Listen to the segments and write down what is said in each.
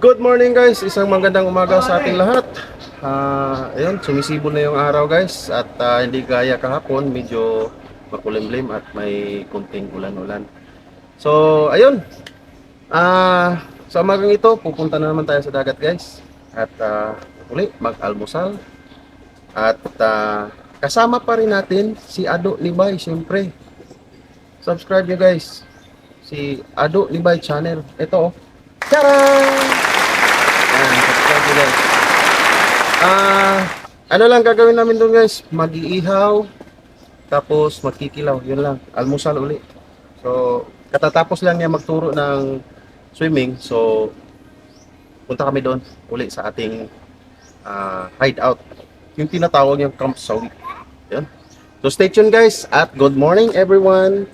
Good morning guys, isang magandang umaga sa ating lahat. Ah, ayun, sumisibo na yung araw guys at ah, hindi gaya kahapon, medyo makulimlim at may kunting ulan-ulan. So, ayun. Ah, sa umagang ito, pupunta na naman tayo sa dagat guys. At ah, uli, mag-almusal. At ah, kasama pa rin natin si Ado Libay, syempre. Subscribe nyo guys. Si Ado Libay channel. Ito oh. Tara! Ayan, subscribe nyo guys. Ah, ano lang gagawin namin doon guys? Mag-iihaw, tapos magkikilaw, yun lang. Almusal uli. So, katatapos lang niya magturo ng swimming, so punta kami doon uli sa ating ah, hideout. Yung tinatawag yung Camp Sawi. Yan. So stay tuned guys at good morning everyone.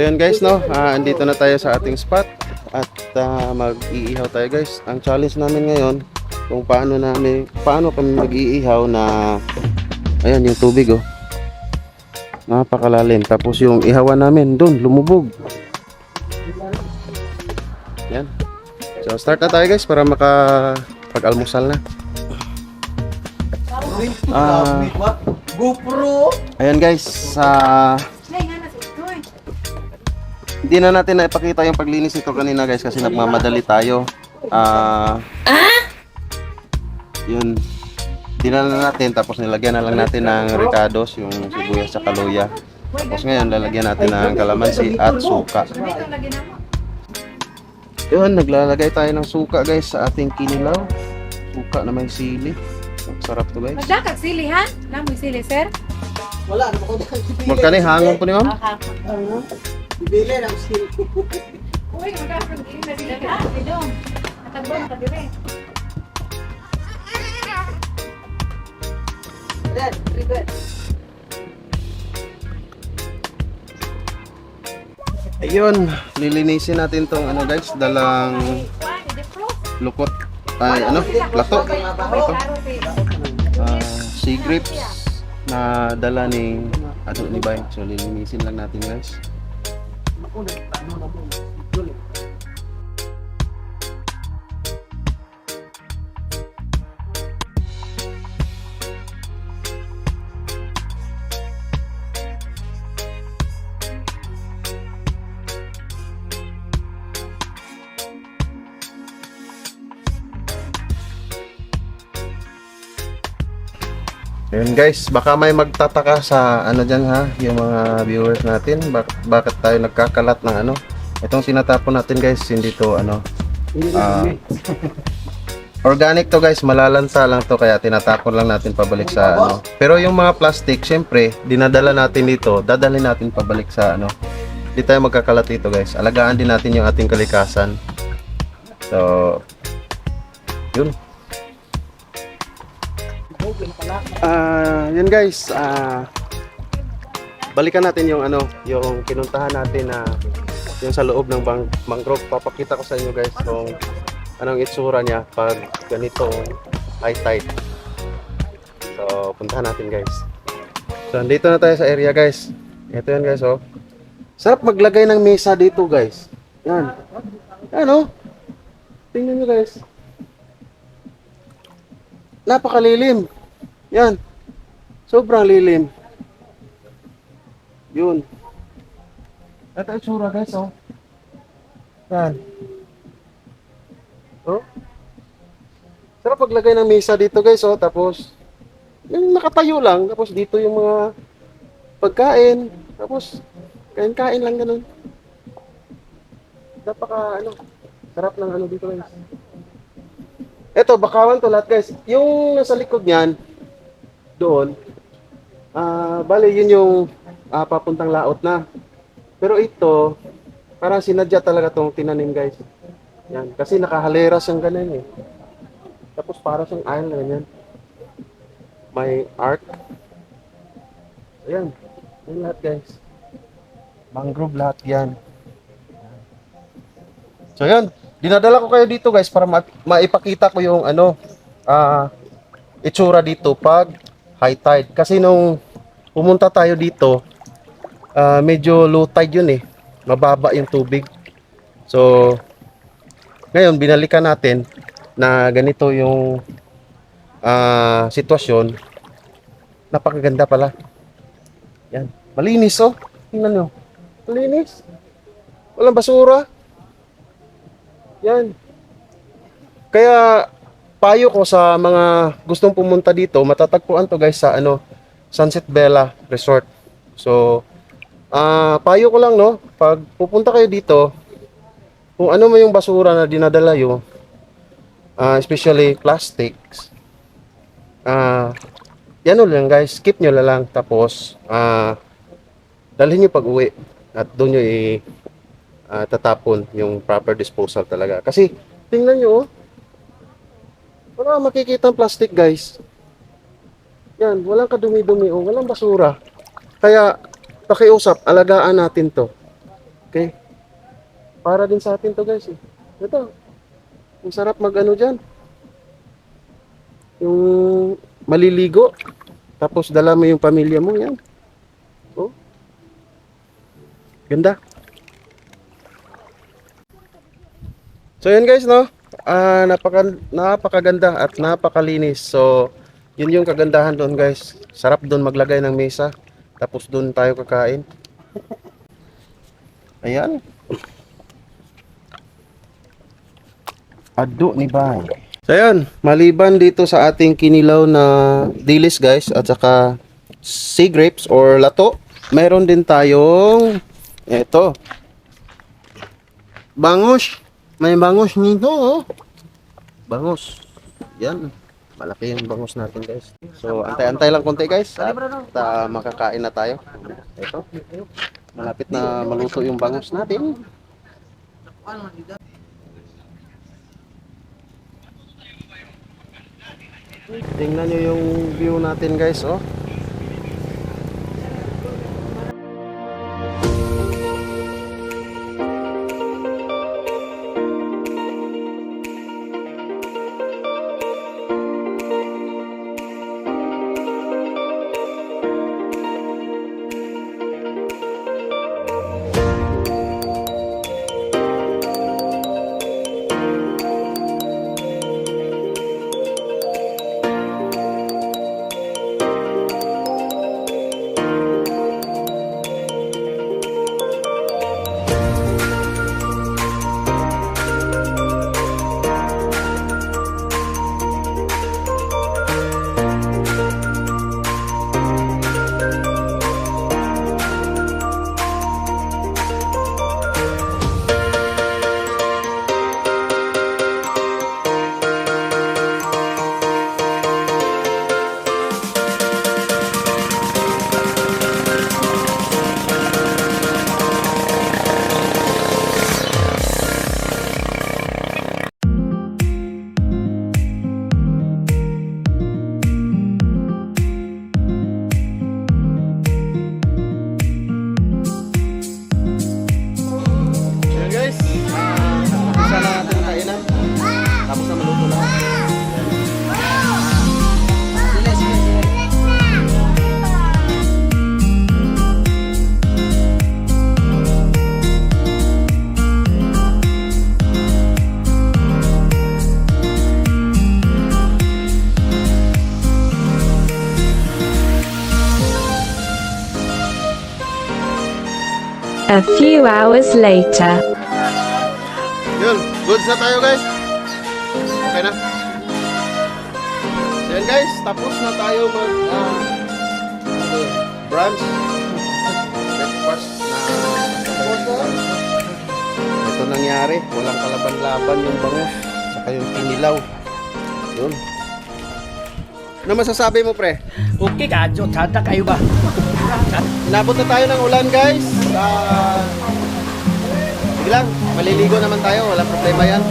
So yun guys no, Ah, andito na tayo sa ating spot at ah, mag-iihaw tayo guys. Ang challenge namin ngayon kung paano namin paano kami mag-iihaw na ayan yung tubig oh. Napakalalim. Tapos yung ihawan namin doon lumubog. Yan. So start na tayo guys para maka pag-almusal na. Ah, GoPro! ayan guys, sa Hindi na natin naipakita yung paglinis ito kanina guys kasi nagmamadali tayo. Ah. Yun. Dinala na natin tapos nilagyan na lang natin ng ricados, yung sibuyas sa kaluya. Tapos ngayon lalagyan natin ng kalamansi at suka. Yun, naglalagay tayo ng suka guys sa ating kinilaw. Suka na may sili. Sarap to guys. Magdakag sili ha? Namoy sili, sir? Wala, ano ko dahil Magkani hangon po ni ma'am? Bibili ng skill. Uy, magdakag sili na sila ha? Idong. Natagbon ka dire. Then, ribbon. Ayun, lilinisin natin tong ano guys, dalang lukot. Ay, ano? Plato. Plato. Ah, sea grapes na dala ni ano ni Bay. So lilinisin lang natin guys. Makulit, ano na muna. Ayun guys, baka may magtataka sa ano dyan ha, yung mga viewers natin, bak- bakit tayo nagkakalat ng ano. Itong sinatapon natin guys, hindi to ano, ah, organic to guys, malalanta lang to kaya tinatapon lang natin pabalik sa ano. Pero yung mga plastic, syempre, dinadala natin dito, dadalhin natin pabalik sa ano. Hindi tayo magkakalat dito guys, alagaan din natin yung ating kalikasan. So, yun. Ah, yun guys. Ah balikan natin yung ano, yung pinuntahan natin na yung sa loob ng bang mangrove. Papakita ko sa inyo guys kung anong itsura niya pag ganito high tide. So, puntahan natin guys. So, andito na tayo sa area guys. Ito yan guys oh. Sarap maglagay ng mesa dito guys. Yan. Oh. Tingnan nyo guys. Napakalilim. Yan. Sobrang lilim. Yun. Ito yung tsura guys, oh. Yan. Oh. Sarap makapaglagay ng mesa dito guys, oh. Tapos, yung nakatayo lang. Tapos dito yung mga pagkain. Tapos, kain-kain lang ganun. Napaka, ano, sarap ng ano dito guys. Eto, bakawan to lahat guys. Yung nasa likod niyan, doon, ah, bale yun yung ah, papuntang laot na. Pero ito, parang sinadya talaga tong tinanim guys. Yan, kasi nakahaleras yung ganun eh. Tapos para siyang na ganyan. May arc. Ayan, yan lahat guys. Mangrove lahat yan. So yan, dinadala ko kayo dito guys para ma- maipakita ko yung ano, ah, itsura dito pag high tide. Kasi nung pumunta tayo dito, ah, medyo low tide yun eh. Mababa yung tubig. So, ngayon binalikan natin na ganito yung ah, sitwasyon. Napakaganda pala. Yan. Malinis oh. Tingnan nyo. Malinis. Walang basura. Yan. Kaya payo ko sa mga gustong pumunta dito, matatagpuan to guys sa ano, Sunset Bella Resort. So, ah payo ko lang no, pag pupunta kayo dito, kung ano man yung basura na dinadala yo, ah, especially plastics, ah, yan lang guys, skip nyo na lang. Tapos, ah, dalhin nyo pag uwi at doon nyo i ah, tatapon yung proper disposal talaga. Kasi, tingnan nyo oh, wala makikita ang plastic guys. Yan, walang kadumi-dumi o walang basura. Kaya, pakiusap, alagaan natin to. Okay? Para din sa atin to guys eh. Ito, ang sarap mag ano dyan. Yung maliligo. Tapos dala mo yung pamilya mo, yan. Oh. Ganda. So yan guys no. Ah napaka napakaganda at napakalinis. So yun yung kagandahan doon guys. Sarap doon maglagay ng mesa. Tapos doon tayo kakain. Ayan. Ado ni Bay. So yan, maliban dito sa ating kinilaw na dilis guys at saka sea grapes or lato, meron din tayong eto. Bangus. May bangus nito oh. Bangus. Yan. Malaki yung bangus natin guys. So antay-antay lang konti guys. At ah, makakain na tayo. Ito. Malapit na maluto yung bangus natin. Tingnan nyo yung view natin guys oh. A few hours later. Yun, goods na tayo guys. Okay na. Ayan guys, tapos na tayo mag yun, brunch. Breakfast na ito nangyari, walang kalaban-laban yung bangus, saka yung kinilaw. Yun. Ano masasabi mo pre? Okay ka, Jo. Sada kayo ba? Inabot na tayo ng ulan guys. Ah, sige lang, maliligo naman tayo, walang problema yan.